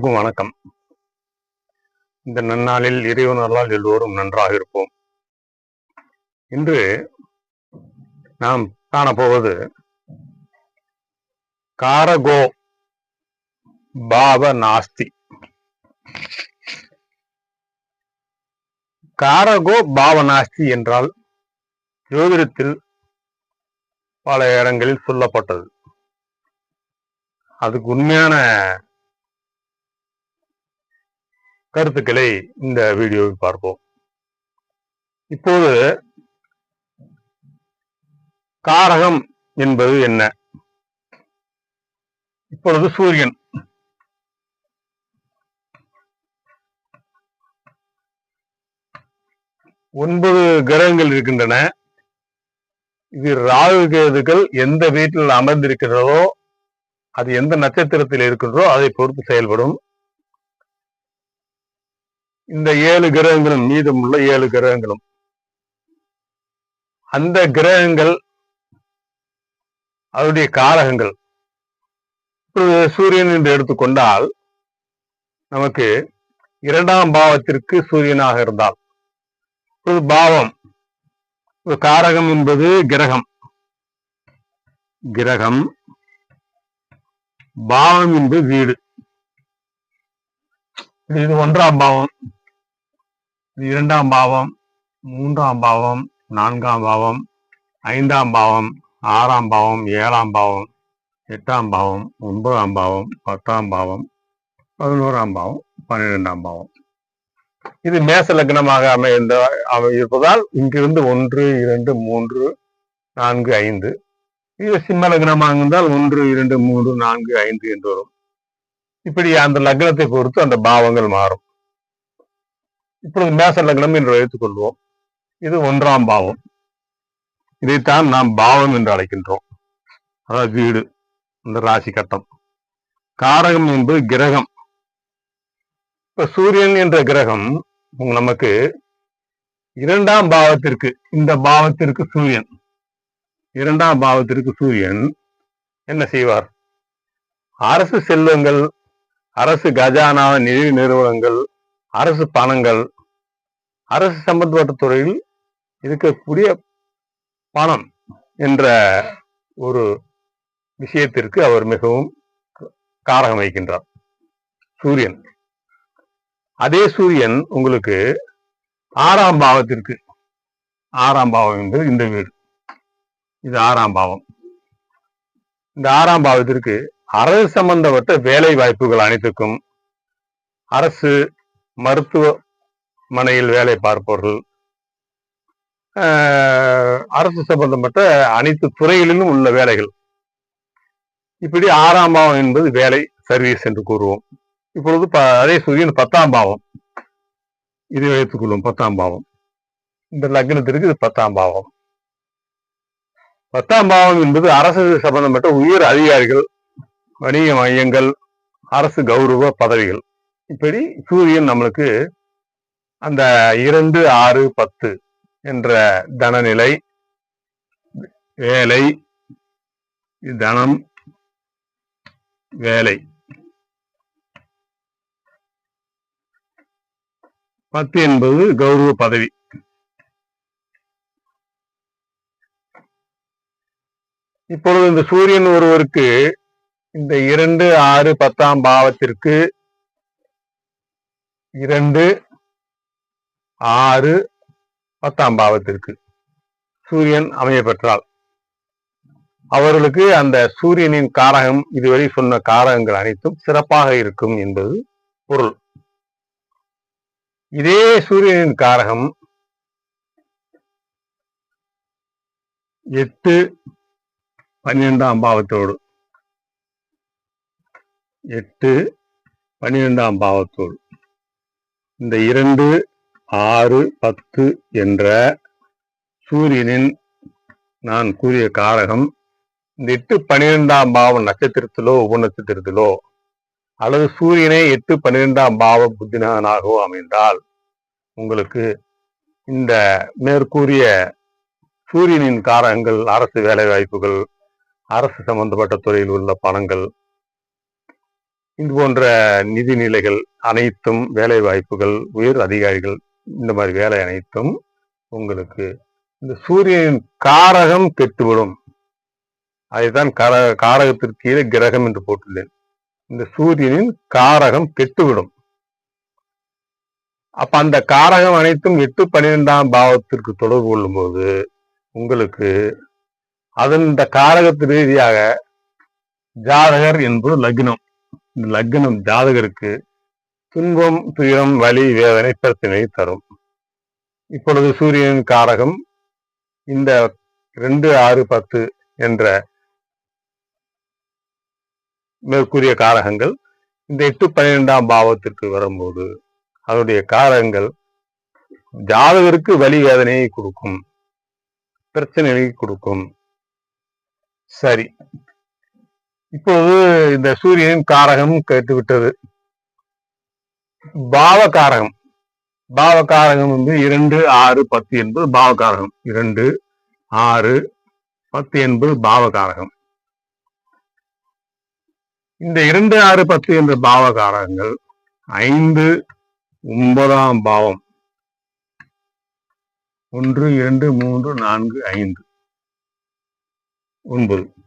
எல்லோருக்கும் வணக்கம். இந்த நன்னாளில் இறைவனர்களால் எல்லோரும் நன்றாக இருப்போம். இன்று நாம் காணப்போவது காரகோ பாவ நாஸ்தி. காரகோ பாவ நாஸ்தி என்றால் ஜோதிடத்தில் பல இடங்களில் சொல்லப்பட்டது. அதுக்கு உண்மையான கருத்துக்களை இந்த வீடியோவில் பார்ப்போம். இப்போது காரகம் என்பது என்ன? இப்பொழுது சூரியன். ஒன்பது கிரகங்கள் இருக்கின்றன. இது ராகு கேதுகள் எந்த வீட்டில் அமர்ந்திருக்கிறதோ அது எந்த நட்சத்திரத்தில் இருக்கின்றோ அதை பொறுத்து செயல்படும். இந்த ஏழு கிரகங்களும் மீதமுள்ள ஏழு கிரகங்களும். அந்த கிரகங்கள் அதனுடைய காரகங்கள். இப்பொழுது சூரியன் என்று எடுத்துக்கொண்டால் நமக்கு இரண்டாம் பாவத்திற்கு சூரியனாக இருந்தால் இப்பொழுது பாவம் ஒரு காரகம் என்பது கிரகம். கிரகம் பாவம் என்பது வீடு. இது ஒன்றாம் பாவம். இரண்டாம் பாவம் மூன்றாம் பாவம் நான்காம் பாவம் ஐந்தாம் பாவம் ஆறாம் பாவம் ஏழாம் பாவம் எட்டாம் பாவம் ஒன்பதாம் பாவம் பத்தாம் பாவம் பதினோராம் பாவம் பன்னிரெண்டாம் பாவம். இது மேச லக்னமாக அமைந்த அமை- இருப்பதால் இங்கிருந்து ஒன்று இரண்டு மூன்று நான்கு ஐந்து. இது சிம்ம லக்னமாக இருந்தால் ஒன்று இரண்டு மூன்று நான்கு ஐந்து என்று வரும். இப்படி அந்த லக்னத்தை பொறுத்து அந்த பாவங்கள் மாறும். இப்பொழுது மேச லக்னம் என்று வைத்துக் கொள்வோம் இது ஒன்றாம் பாவம். இதைத்தான் நாம் பாவம் என்று அழைக்கின்றோம். அதாவது வீடு இந்த ராசி கட்டம். காரகம் என்பது கிரகம். இப்ப சூரியன் என்ற கிரகம் நமக்கு இரண்டாம் பாவத்திற்கு இந்த பாவத்திற்கு சூரியன். இரண்டாம் பாவத்திற்கு சூரியன் என்ன செய்வார்? அரசு செல்வங்கள் அரசு கஜானா நிதி நிறுவனங்கள் அரசு பணங்கள் அரசு சம்பந்தப்பட்ட துறையில் இருக்கக்கூடிய பணம் என்ற ஒரு விஷயத்திற்கு அவர் மிகவும் காரகம் வைக்கின்றார் சூரியன். அதே சூரியன் உங்களுக்கு ஆறாம் பாவத்திற்கு ஆறாம் பாவம் என்பது இந்த வீடு. இது ஆறாம் பாவம். இந்த ஆறாம் பாவத்திற்கு அரசு சம்பந்தப்பட்ட வேலை வாய்ப்புகள் அனைத்துக்கும் அரசு மருத்துவமனையில் வேலை பார்ப்பவர்கள் ஆஹ், அரசு சம்பந்தப்பட்ட அனைத்து துறைகளிலும் உள்ள வேலைகள். இப்படி ஆறாம் பாவம் என்பது வேலை சர்வீஸ் என்று கூறுவோம். இப்பொழுது ப- அதே சூரியன் பத்தாம் பாவம். இதை வைத்துக் கொள்வோம் பத்தாம் பாவம். இந்த லக்னத்திற்கு இது பத்தாம் பாவம். பத்தாம் பாவம் என்பது அரசு சம்பந்தப்பட்ட உயர் அதிகாரிகள் வணிக மையங்கள் அரசு கௌரவ பதவிகள். இப்படி சூரியன் நம்மளுக்கு அந்த இரண்டு ஆறு பத்து என்ற தனநிலை வேலை தனம் வேலை. பத்து என்பது கௌரவ பதவி. இப்பொழுது இந்த சூரியன் ஒருவருக்கு இந்த இரண்டு ஆறு பத்தாம் பாவத்திற்கு இரண்டு ஆறு பத்தாம் பாவத்திற்கு சூரியன் அமைய பெற்றால் அவர்களுக்கு அந்த சூரியனின் காரகம் இதுவரை சொன்ன காரகங்கள் அனைத்தும் சிறப்பாக இருக்கும் என்பது பொருள். இதே சூரியனின் காரகம் எட்டு பன்னிரெண்டாம் பாவத்தோடு. எட்டு பன்னிரெண்டாம் பாவத்தோடு. இந்த இரண்டு ஆறு பத்து என்ற சூரியனின் நான் கூறிய காரகம் இந்த எட்டு பனிரெண்டாம் பாவம் நட்சத்திரத்திலோ உப நட்சத்திரத்திலோ அல்லது சூரியனே எட்டு பன்னிரெண்டாம் பாவ புத்தினானாகவோ அமைந்தால் உங்களுக்கு இந்த மேற்கூறிய சூரியனின் காரகங்கள் அரசு வேலை வாய்ப்புகள் அரசு சம்பந்தப்பட்ட துறையில் உள்ள பணங்கள் இது போன்ற நிதிநிலைகள் அனைத்தும் வேலை வாய்ப்புகள் உயர் அதிகாரிகள் இந்த மாதிரி வேலை அனைத்தும் உங்களுக்கு இந்த சூரியனின் காரகம் கெட்டுவிடும். அதைத்தான் கார காரகத்திற்கு கீழே கிரகம் என்று போட்டுள்ளேன். இந்த சூரியனின் காரகம் கெட்டுவிடும். அப்ப அந்த காரகம் அனைத்தும் எட்டு பன்னிரெண்டாம் பாவத்திற்கு தொடர்பு கொள்ளும் போது உங்களுக்கு அதன் இந்த காரகத்து ரீதியாக ஜாதகர் என்பது லக்னம். லக்னம் ஜாதகருக்கு துன்பம் துயரம் வலி வேதனை பிரச்சனை தரும். இப்பொழுது சூரியனின் காரகம் இந்த ரெண்டு ஆறு பத்து என்ற மேற்கூறிய காரகங்கள் இந்த எட்டு பன்னிரெண்டாம் பாவத்திற்கு வரும்போது அதனுடைய காரகங்கள் ஜாதகருக்கு வலி வேதனையை கொடுக்கும் பிரச்சனையை கொடுக்கும். சரி. இப்போது இந்த சூரியனின் காரகம் கேட்டுவிட்டது. பாவ காரகம் பாவ காரகம் வந்து இரண்டு ஆறு பத்து என்பது பாவ காரகம் இரண்டு ஆறு பத்து என்பது பாவ காரகம் இந்த இரண்டு ஆறு பத்து என்ற பாவ காரகங்கள் ஐந்து ஒன்பதாம் பாவம். ஒன்று இரண்டு மூன்று நான்கு ஐந்து. ஒன்பது.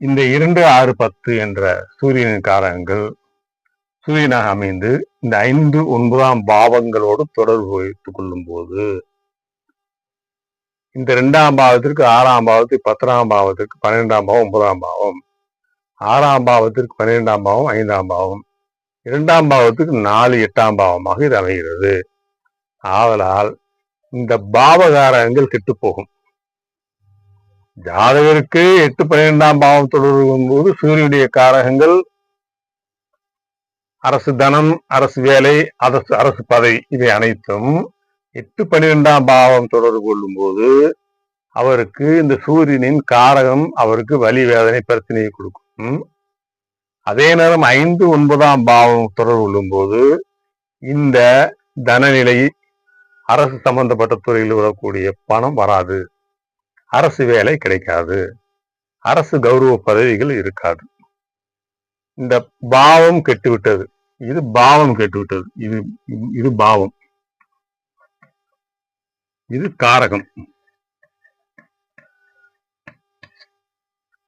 இந்த இரண்டு ஆறு பத்து என்ற சூரியனின் காரகங்கள் சூரியனாக அமைந்து இந்த ஐந்து ஒன்பதாம் பாவங்களோடு தொடர்பு வைத்துக் கொள்ளும் போது இந்த இரண்டாம் பாவத்திற்கு ஆறாம் பாவத்துக்கு பத்தாம் பாவத்திற்கு பன்னிரெண்டாம் பாவம் ஒன்பதாம் பாவம் ஆறாம் பாவத்திற்கு பன்னிரெண்டாம் பாவம் ஐந்தாம் பாவம் இரண்டாம் பாவத்துக்கு நாலு எட்டாம் பாவமாக இது அமைகிறது. ஆதலால் இந்த பாவகாரகங்கள் கெட்டு போகும். ஜாதகருக்கு எட்டு பன்னிரெண்டாம் பாவம் தொடரும் போது சூரியனுடைய காரகங்கள் அரசு தனம் அரசு வேலை அரசு அரசு பதவி இவை அனைத்தும் எட்டு பன்னிரெண்டாம் பாவம் தொடர்பு கொள்ளும் போது அவருக்கு இந்த சூரியனின் காரகம் அவருக்கு வலி வேதனை பிரச்சனையை கொடுக்கும். அதே நேரம் ஐந்து ஒன்பதாம் பாவம் தொடர்பு கொள்ளும் போது இந்த தனநிலை அரசு சம்பந்தப்பட்ட துறையில் வரக்கூடிய பணம் வராது. அரசு வேலை கிடைக்காது. அரசு கௌரவ பதவிகள் இருக்காது. இந்த பாவம் கெட்டுவிட்டது. இது பாவம் கெட்டுவிட்டது. இது இது பாவம். இது காரகம்.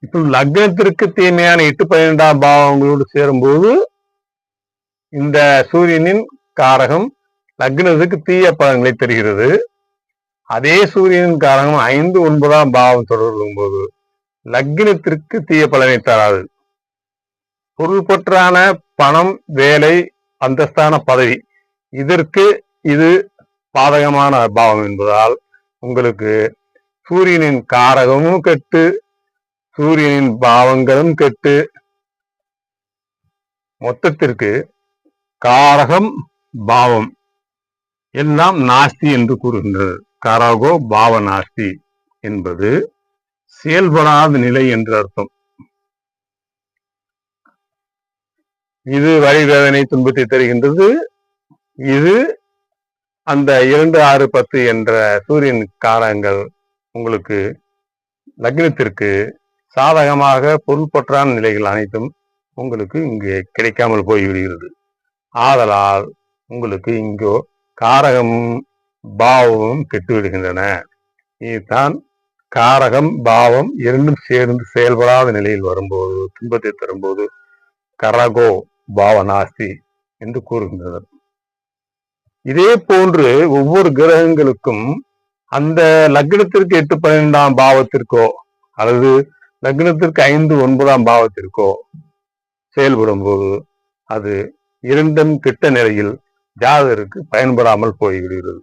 இப்ப லக்னத்திற்கு தீமையான எட்டு பன்னிரெண்டாம் பாவங்களோடு சேரும்போது இந்த சூரியனின் காரகம் லக்னத்துக்கு தீய பலன்களை தருகிறது. அதே சூரியனின் காரகம் ஐந்து ஒன்பதாம் பாவம் தொடரும் போது லக்னத்திற்கு தீய பலனை தராது. பொருள் பணம் வேலை அந்தஸ்தான பதவி இதற்கு இது பாதகமான பாவம் என்பதால் உங்களுக்கு சூரியனின் காரகமும் கெட்டு சூரியனின் பாவங்களும் கெட்டு. மொத்தத்திற்கு காரகம் பாவம் எல்லாம் நாஸ்தி என்று கூறுகின்றது. காராகோ பாவ நாஸ்தி என்பது செயல்படாத நிலை என்று அர்த்தம். இது வழி வேதனை துன்பத்தை தருகின்றது. இது அந்த இரண்டு ஆறு பத்து என்ற சூரியன் காரங்கள் உங்களுக்கு லக்னத்திற்கு சாதகமாக பொருள்பற்றான நிலைகள் அனைத்தும் உங்களுக்கு இங்கே கிடைக்காமல் போய்விடுகிறது. ஆதலால் உங்களுக்கு இங்கோ காரகம் பாவமும் கெட்டுவிடுகின்றன இதுதான் காரகம் பாவம் இரண்டும் சேர்ந்து செயல்படாத நிலையில் வரும்போது துன்பத்தை தரும்போது கரகோ பாவநாஸ்தி என்று கூறுகின்றனர். இதே போன்று ஒவ்வொரு கிரகங்களுக்கும் அந்த லக்னத்திற்கு எட்டு பன்னிரெண்டாம் பாவத்திற்கோ அல்லது லக்னத்திற்கு ஐந்து ஒன்பதாம் பாவத்திற்கோ செயல்படும் போது அது இரண்டும் கிட்ட நிலையில் ஜாதகருக்கு பயன்படாமல் போய்விடுகிறது.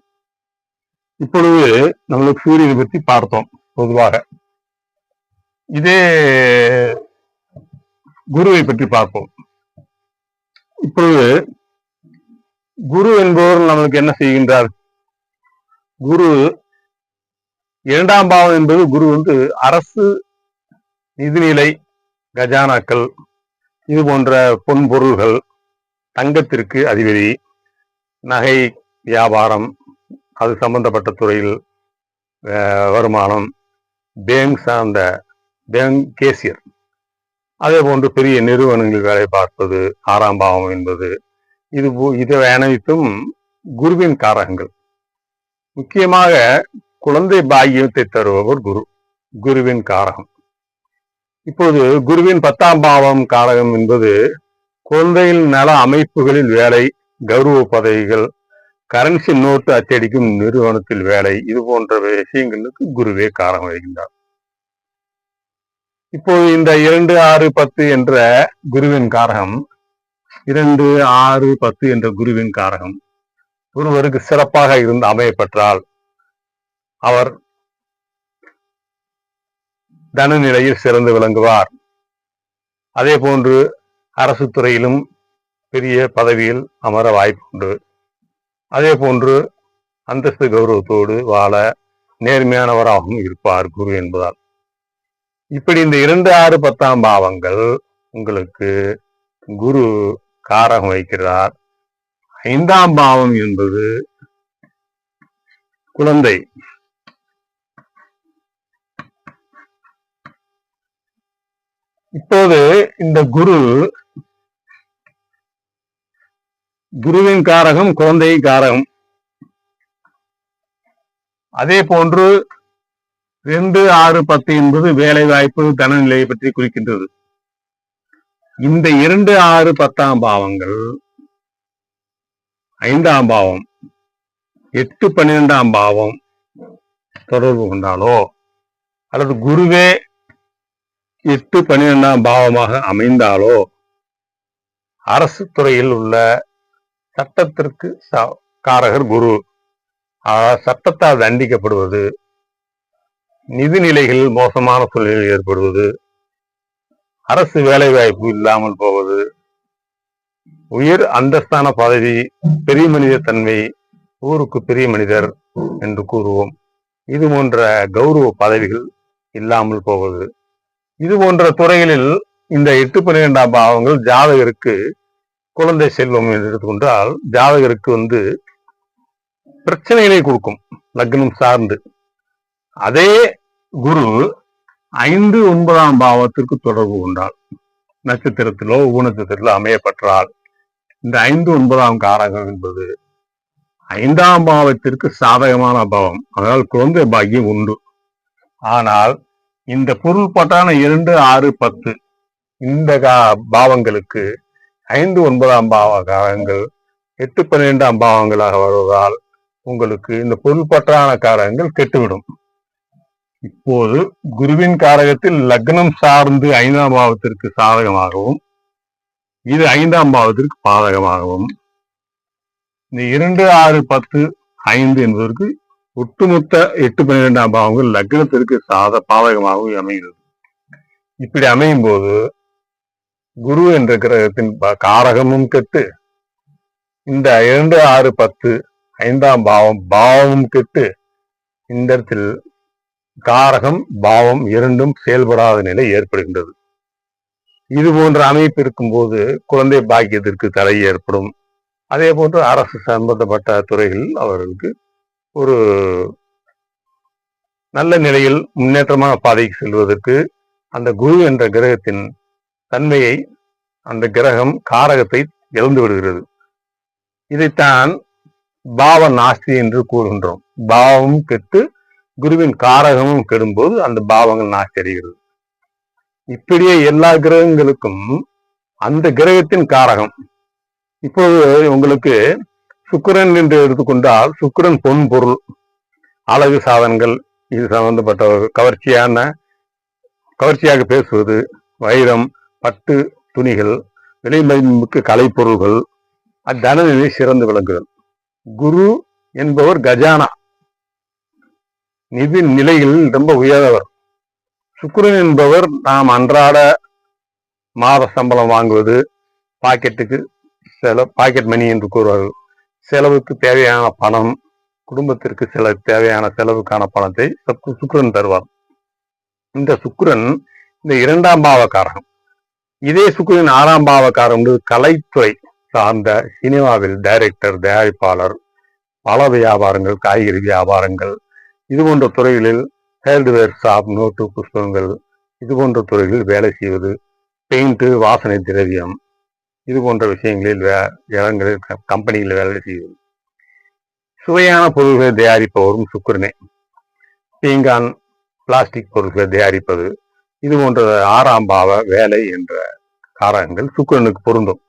இப்பொழுது நம்மளுக்கு சூரியனை பற்றி பார்த்தோம் பொதுவாக. இதே குருவை பற்றி பார்ப்போம். இப்பொழுது குரு என்பவர் நம்மளுக்கு என்ன செய்கின்றார்? குரு இரண்டாம் பாவம் என்பது குரு வந்து அரசு நிதிநிலை கஜானாக்கள் இது போன்ற பொன் பொருள்கள் தங்கத்திற்கு அதிபதி நகை வியாபாரம் அது சம்பந்தப்பட்ட துறையில் வருமானம் பேங்க் சார்ந்த பேங்க் கேசியர். அதே போன்று பெரிய நிறுவனங்களில் வேலை பார்ப்பது ஆறாம் பாவம் என்பது இது போ- இது அனைத்தும் குருவின் காரகங்கள். முக்கியமாக குழந்தை பாக்கியத்தை தருபவர் குரு குருவின் காரகம். இப்போது குருவின் பத்தாம் பாவம் காரகம் என்பது குழந்தையின் நல அமைப்புகளில் வேலை கௌரவ பதவிகள் கரன்சி நோட்டு அச்சடிக்கும் நிறுவனத்தில் வேலை இது போன்ற விஷயங்களுக்கு குருவே காரணம் வருகின்றார் இப்போது இந்த இரண்டு ஆறு பத்து என்ற குருவின் காரகம் இரண்டு ஆறு பத்து என்ற குருவின் காரகம் ஒருவருக்கு சிறப்பாக இருந்து அமையப்பெற்றால் அவர் தன நிலையில் சிறந்து விளங்குவார். அதே போன்று அரசு துறையிலும் பெரிய பதவியில் அமர வாய்ப்புண்டு. அதே போன்று அந்தஸ்து கௌரவத்தோடு வாழ நேர்மையானவராகவும் இருப்பார் குரு என்பதால். இப்படி இந்த இரண்டு ஆறு பத்தாம் பாவங்கள் உங்களுக்கு குரு காரகம் வைக்கிறார். ஐந்தாம் பாவம் என்பது குழந்தை. இப்போது இந்த குரு குருவின் காரகம் குழந்தை காரகம். அதே போன்று ரெண்டு ஆறு பத்து என்பது வேலை வாய்ப்பு தனநிலையை பற்றி குறிக்கின்றது. இந்த இரண்டு ஆறு பத்தாம் பாவங்கள் ஐந்தாம் பாவம் எட்டு பன்னிரெண்டாம் பாவம் தொடர்பு கொண்டாலோ அல்லது குருவே எட்டு பன்னிரெண்டாம் பாவமாக அமைந்தாலோ அரசு துறையில் உள்ள சட்டத்திற்கு காரகர் குரு. சட்டத்தால் தண்டிக்கப்படுவது நிதிநிலைகளில் மோசமான சூழ்நிலை ஏற்படுவது அரசு வேலைவாய்ப்பு இல்லாமல் போவது உயர் அந்தஸ்தான பதவி பெரிய மனித தன்மை ஊருக்கு பெரிய மனிதர் என்று கூறுவோம். இது போன்ற கௌரவ பதவிகள் இல்லாமல் போவது. இது போன்ற துறைகளில் இந்த எட்டு பன்னிரெண்டாம் பாவங்கள் ஜாதகருக்கு குழந்தை செல்வம் என்று எடுத்துக்கொண்டால் ஜாதகருக்கு வந்து பிரச்சனைகளை கொடுக்கும் லக்னம் சார்ந்து. அதே குரு ஐந்து ஒன்பதாம் பாவத்திற்கு தொடர்பு கொண்டால் நட்சத்திரத்திலோ உபநட்சத்திரத்திலோ அமையப்பட்டால் இந்த ஐந்து ஒன்பதாம் காரகம் என்பது ஐந்தாம் பாவத்திற்கு சாதகமான பாவம். அதனால் குழந்தை பாக்கியம் உண்டு. ஆனால் இந்த பொருள்பட்டான இரண்டு ஆறு பத்து இந்த கா- பாவங்களுக்கு ஐந்து ஒன்பதாம் பாவ காரங்கள் எட்டு பன்னிரெண்டாம் பாவங்களாக வருவதால் உங்களுக்கு இந்த பொருள்பற்றான காரகங்கள் கெட்டுவிடும். இப்போது குருவின் காரகத்தில் லக்னம் சார்ந்து ஐந்தாம் பாவத்திற்கு சாதகமாகவும் இது ஐந்தாம் பாவத்திற்கு பாதகமாகவும் இந்த இரண்டு ஆறு பத்து ஐந்து என்பதற்கு ஒட்டுமொத்த எட்டு பன்னிரெண்டாம் பாவங்கள் லக்னத்திற்கு சாத பாதகமாகவும் அமைகிறது. இப்படி அமையும் போது குரு என்ற கிரகத்தின் காரகமும் கெட்டு. இந்த இரண்டு ஆறு பத்து ஐந்தாம் பாவம் பாவமும் கெட்டு. இந்த இடத்தில் காரகம் பாவம் இரண்டும் செயல்படாத நிலை ஏற்படுகின்றது. இது போன்ற அமைப்பு இருக்கும்போது குழந்தை பாக்கியத்திற்கு தடை ஏற்படும். அதே போன்று அரசு சம்பந்தப்பட்ட துறைகளில் அவர்களுக்கு ஒரு நல்ல நிலையில் முன்னேற்றமான பாதைக்கு செல்வதற்கு அந்த குரு என்ற கிரகத்தின் தன்மையை அந்த கிரகம் காரகத்தை இழந்து விடுகிறது. இதைத்தான் பாவ நாஸ்தி என்று கூறுகின்றோம். பாவமும் கெட்டு குருவின் காரகமும் கெடும்போது அந்த பாவங்கள் நாஸ்தி அடைகிறது. இப்படியே எல்லா கிரகங்களுக்கும் அந்த கிரகத்தின் காரகம். இப்போது உங்களுக்கு சுக்கிரன் என்று எடுத்துக்கொண்டால் சுக்கிரன் பொன் பொருள். அழகு சாதனங்கள் இது சம்பந்தப்பட்ட ஒரு கவர்ச்சியான கவர்ச்சியாக பேசுவது வைரம் பட்டு துணிகள் விலை மதிப்புமிக்க கலைப்பொருள்கள் அத்தனநிலை சிறந்து விளங்குதல். குரு என்பவர் கஜானா. நிதி நிலையில் ரொம்ப உயர்ந்தவர். சுக்கிரன் என்பவர் நாம் அன்றாட மாத சம்பளம் வாங்குவது பாக்கெட்டுக்கு செலவு பாக்கெட் மணி என்று கூறுவார்கள். செலவுக்கு தேவையான பணம் குடும்பத்திற்கு சில தேவையான செலவுக்கான பணத்தை சுக்கு- தருவார். இந்த சுக்கிரன் இந்த இரண்டாம் பாவக்காரகம். இதே சுக்கிரன் ஆறாம் பாவக்காரகம் வந்து கலைத்துறை சார்ந்த சினிமாவில் டைரக்டர் தயாரிப்பாளர் பல வியாபாரங்கள் காய்கறி வியாபாரங்கள் இது போன்ற துறைகளில் ஹேல்டுவேர் ஷாப் நோட்டு புஸ்தகங்கள் இது போன்ற துறைகளில் வேலை செய்வது பெயிண்ட்டு வாசனை திரவியம் இது போன்ற விஷயங்களில் வே இடங்களில் கம்பெனியில் வேலை செய்வது. சுவையான பொருள்களை தயாரிப்பவரும் சுக்கிரனே. பீங்கான் பிளாஸ்டிக் பொருட்களை தயாரிப்பது இது போன்ற ஆறாம் பாவ வேலை என்ற காரகங்கள் சுக்கரனுக்கு பொருந்தும்.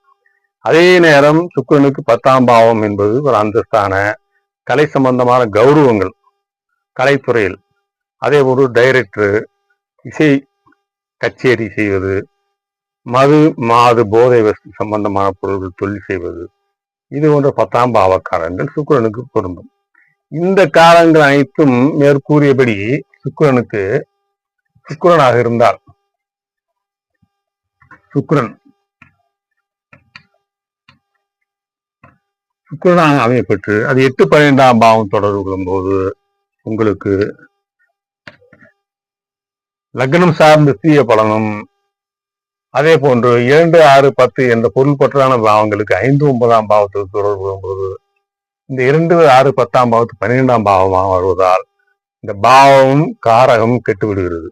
அதே நேரம் சுக்கரனுக்கு பத்தாம் பாவம் என்பது ஒரு அந்தஸ்தான கலை சம்பந்தமான கௌரவங்கள் கலைத்துறையில். அதே ஒரு டைரக்டர் இசை கச்சேரி செய்வது மது மாது போதை வசதி சம்பந்தமான பொருள்கள் தொழில் செய்வது இது போன்ற பத்தாம் பாவக்காரங்கள் சுக்கரனுக்கு பொருந்தும். இந்த காலங்கள் அனைத்தும் மேற்கூறியபடி சுக்கரனுக்கு சுக்கரனாக இருந்தால். சுக்கரன். சுக்கரனாக அமையப்பட்டு அது எட்டு பன்னிரெண்டாம் பாவம் தொடர்பு கொள்ளும்போது உங்களுக்கு லக்னம் சார்ந்த தீய பலனும் அதே போன்று இரண்டு ஆறு பத்து என்ற பொருள் பற்றான பாவங்களுக்கு ஐந்து ஒன்பதாம் பாவத்துக்கு தொடர்பு கொள்ளும்போது இந்த இரண்டு ஆறு பத்தாம் பாவத்து பன்னிரெண்டாம் பாவமாக வருவதால் இந்த பாவமும் காரகமும் கெட்டு விடுகிறது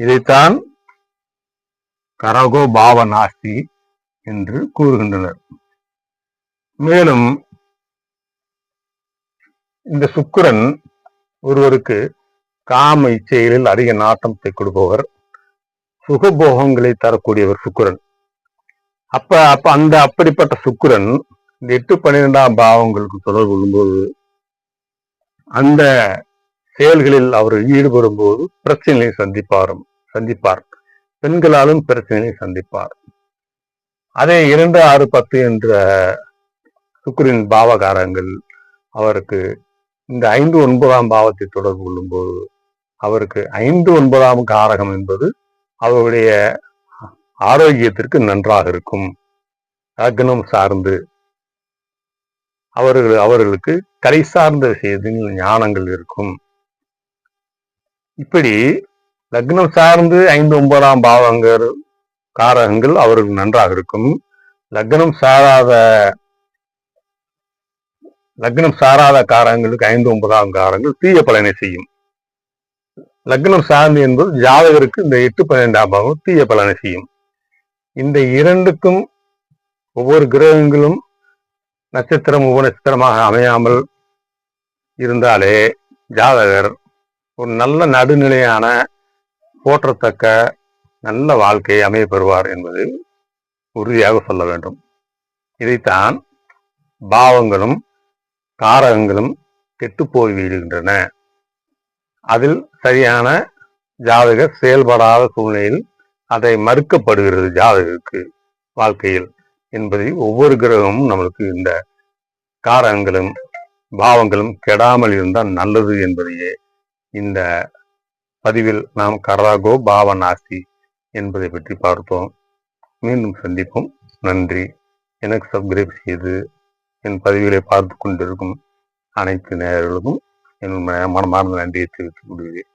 இதைத்தான் கரகோ பாவ நாஸ்தி என்று கூறுகின்றனர். மேலும் இந்த சுக்கரன் ஒருவருக்கு காம இச்சைகளில் அதிக நாட்டத்தை கொடுப்பவர் சுகபோகங்களை தரக்கூடியவர் சுக்கிரன். அப்ப அப்ப அந்த அப்படிப்பட்ட சுக்கிரன் இந்த எட்டு பன்னிரெண்டாம் பாவங்களுக்கு தொடர்பு கொள்ளும்போது அந்த செயல்களில் அவர் ஈடுபடும் போது பிரச்சனையை சந்திப்பாரும் சந்திப்பார். பெண்களாலும் பிரச்சனையை சந்திப்பார். அதே இரண்டு ஆறு பத்து என்ற சுக்கரின் பாவகாரங்கள் அவருக்கு இந்த ஐந்து ஒன்பதாம் பாவத்தை தொடர்பு கொள்ளும்போது அவருக்கு ஐந்து ஒன்பதாம் காரகம் என்பது அவருடைய ஆரோக்கியத்திற்கு நன்றாக இருக்கும். அக்னம் சார்ந்து அவர்கள் அவர்களுக்கு கலை சார்ந்த விஷயத்தில் ஞானங்கள் இருக்கும். இப்படி லக்னம் சார்ந்து ஐந்து ஒன்பதாம் பாவங்கள் காரகங்கள் அவருக்கு நன்றாக இருக்கும். லக்னம் சாராத லக்னம் சாராத காரகங்களுக்கு ஐந்து ஒன்பதாம் காரங்கள் தீய பலனை செய்யும். லக்னம் சார்ந்து என்பது ஜாதகருக்கு இந்த எட்டு பன்னெண்டாம் பாவம் தீய பலனை செய்யும். இந்த இரண்டுக்கும் ஒவ்வொரு கிரகங்களும் நட்சத்திரம் ஒவ்வொரு நட்சத்திரமாக அமையாமல் இருந்தாலே ஜாதகர் ஒரு நல்ல நடுநிலையான போற்றத்தக்க நல்ல வாழ்க்கையை அமைய பெறுவார் என்பது உறுதியாக சொல்ல வேண்டும். இதைத்தான் பாவங்களும் காரகங்களும் கெட்டுப்போய் விடுகின்றன அதில் சரியான ஜாதக செயல்படாத சூழ்நிலையில் அதை மறுக்கப்படுகிறது ஜாதகருக்கு வாழ்க்கையில் என்பதை ஒவ்வொரு கிரகமும் நம்மளுக்கு இந்த காரகங்களும் பாவங்களும் கெடாமல் இருந்தால் நல்லது என்பதையே இந்த பதிவில் நாம் கராகோ பாவநாசி என்பதை பற்றி பார்த்தோம். மீண்டும் சந்திப்போம். நன்றி. எனக்கு சப்ஸ்கிரைப் செய்து என் பதிவுகளை பார்த்து கொண்டிருக்கும் அனைத்து நேயர்களுக்கும் என் மனமார்ந்த நன்றியை தெரிவித்துக் கொள்கிறேன்.